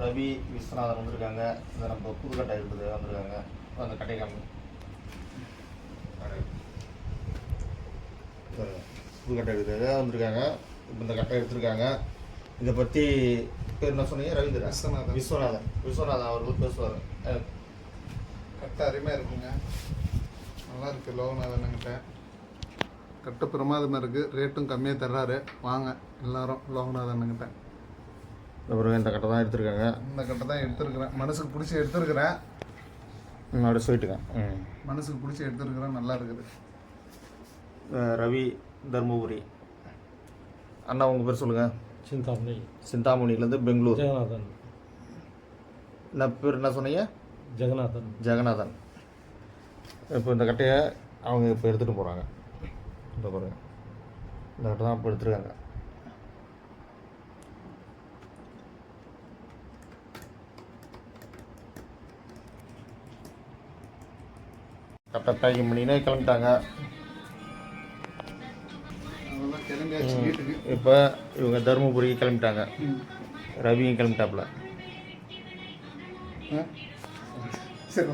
ரவி விஸ்வநாதன் வந்திருக்காங்க. இந்த நம்ம புதுக்கட்டை இருக்குது வந்திருக்காங்க. அந்த கட்டை காமி புதுக்கட்டை இருக்குது வந்திருக்காங்க. இப்போ இந்த கட்டை எடுத்திருக்காங்க. இதை பற்றி பேர் என்ன சொன்னீங்க? ரவீந்திரன் விஸ்வநாதன். விஸ்வநாதன். விஸ்வநாதன் அவர்கள் பேசுவார். கட்டு அருமையாக இருக்குங்க. நல்லா இருக்கு. லோகநாதன்கிட்ட கட்டு பிரமாதமாக இருக்குது ரேட்டும் கம்மியாக தர்றாரு. வாங்க எல்லாரும் லோகநாதன்கிட்ட அப்புறம் இந்த கட்டை தான் எடுத்திருக்காங்க. இந்த கட்டை தான் எடுத்துருக்குறேன். மனசுக்கு பிடிச்சி எடுத்துருக்குறேன். என்னோட சொல்லிட்டுங்க ம். மனசுக்கு பிடிச்சி எடுத்துருக்குறேன். நல்லா இருக்குது. ரவி தர்மபுரி. அண்ணா உங்கள் பேர் சொல்லுங்கள் சிந்தாமணி. சிந்தாமணிலேருந்து பெங்களூர். ஜெகநாதன். என்ன பேர் என்ன சொன்னீங்க? ஜெகநாதன். ஜெகநாதன். இப்போ இந்த கட்டையை அவங்க இப்போ எடுத்துகிட்டு போகிறாங்க இந்த பாருங்க. இந்த கட்டை தான் இப்போ எடுத்துருக்காங்க. கட்டை பேக்கிங் பண்ணினே கிளம்பிட்டாங்க. இப்போ இவங்க தருமபுரிக்கு கிளம்பிட்டாங்க. ரவியும் கிளம்பிட்டாப்புல? சரி